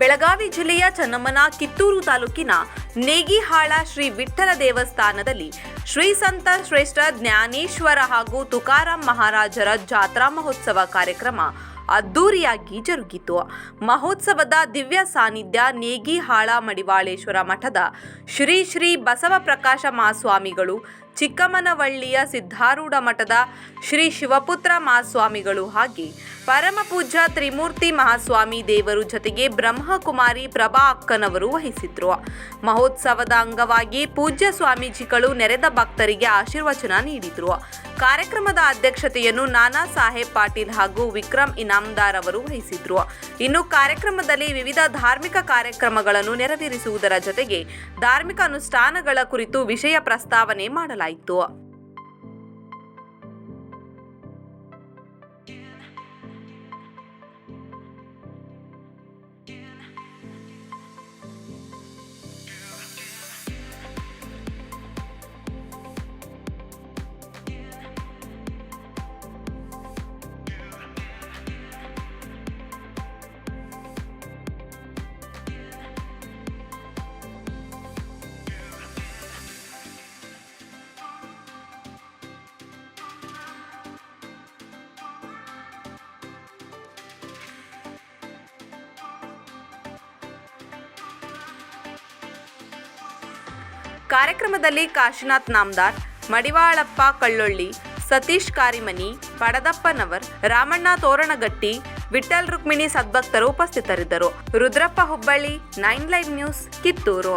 ಬೆಳಗಾವಿ ಜಿಲ್ಲೆಯ ಚನ್ನಮ್ಮನ ಕಿತ್ತೂರು ತಾಲೂಕಿನ ನೇಗಿಹಾಳ ಶ್ರೀ ವಿಠ್ಠಲ ದೇವಸ್ಥಾನದಲ್ಲಿ ಶ್ರೀ ಸಂತ ಶ್ರೇಷ್ಠ ಜ್ಞಾನೇಶ್ವರ ಹಾಗೂ ತುಕಾರಾಂ ಮಹಾರಾಜರ ಜಾತ್ರಾ ಮಹೋತ್ಸವ ಕಾರ್ಯಕ್ರಮ ಅದ್ದೂರಿಯಾಗಿ ಜರುಗಿತು. ಮಹೋತ್ಸವದ ದಿವ್ಯ ಸಾನ್ನಿಧ್ಯ ನೇಗಿಹಾಳ ಮಡಿವಾಳೇಶ್ವರ ಮಠದ ಶ್ರೀ ಶ್ರೀ ಬಸವ ಪ್ರಕಾಶ ಮಹಾಸ್ವಾಮಿಗಳು ಚಿಕ್ಕಮ್ಮನವಳ್ಳಿಯ ಸಿದ್ಧಾರೂಢ ಮಠದ ಶ್ರೀ ಶಿವಪುತ್ರ ಮಹಾಸ್ವಾಮಿಗಳು ಹಾಗೆ ಪರಮಪೂಜ್ಯ ತ್ರಿಮೂರ್ತಿ ಮಹಾಸ್ವಾಮಿ ದೇವರು ಜೊತೆಗೆ ಬ್ರಹ್ಮಕುಮಾರಿ ಪ್ರಭಾ ಅಕ್ಕನವರು ವಹಿಸಿದ್ರು. ಮಹೋತ್ಸವದ ಅಂಗವಾಗಿ ಪೂಜ್ಯ ಸ್ವಾಮೀಜಿಗಳು ನೆರೆದ ಭಕ್ತರಿಗೆ ಆಶೀರ್ವಚನ ನೀಡಿದ್ರು. ಕಾರ್ಯಕ್ರಮದ ಅಧ್ಯಕ್ಷತೆಯನ್ನು ನಾನಾ ಸಾಹೇಬ್ ಪಾಟೀಲ್ ಹಾಗೂ ವಿಕ್ರಮ್ ಇನಾಮ್ದಾರ್ ಅವರು ವಹಿಸಿದ್ರು. ಇನ್ನು ಕಾರ್ಯಕ್ರಮದಲ್ಲಿ ವಿವಿಧ ಧಾರ್ಮಿಕ ಕಾರ್ಯಕ್ರಮಗಳನ್ನು ನೆರವೇರಿಸುವುದರ ಜೊತೆಗೆ ಧಾರ್ಮಿಕ ಅನುಷ್ಠಾನಗಳ ಕುರಿತು ವಿಷಯ ಪ್ರಸ್ತಾವನೆ ಮಾಡಲಾಯಿತು. 多。ಕಾರ್ಯಕ್ರಮದಲ್ಲಿ ಕಾಶಿನಾಥ್ ನಾಮ್ದಾರ್, ಮಡಿವಾಳಪ್ಪ ಕಳ್ಳೊಳ್ಳಿ, ಸತೀಶ್ ಕಾರಿಮನಿ, ಪಡದಪ್ಪನವರ್, ರಾಮಣ್ಣ ತೋರಣಗಟ್ಟಿ ವಿಠಲ್ ರುಕ್ಮಿಣಿ ಸದ್ಭಕ್ತರು ಉಪಸ್ಥಿತರಿದ್ದರು. Rudrappa Hubballi, nine live news, Kittur.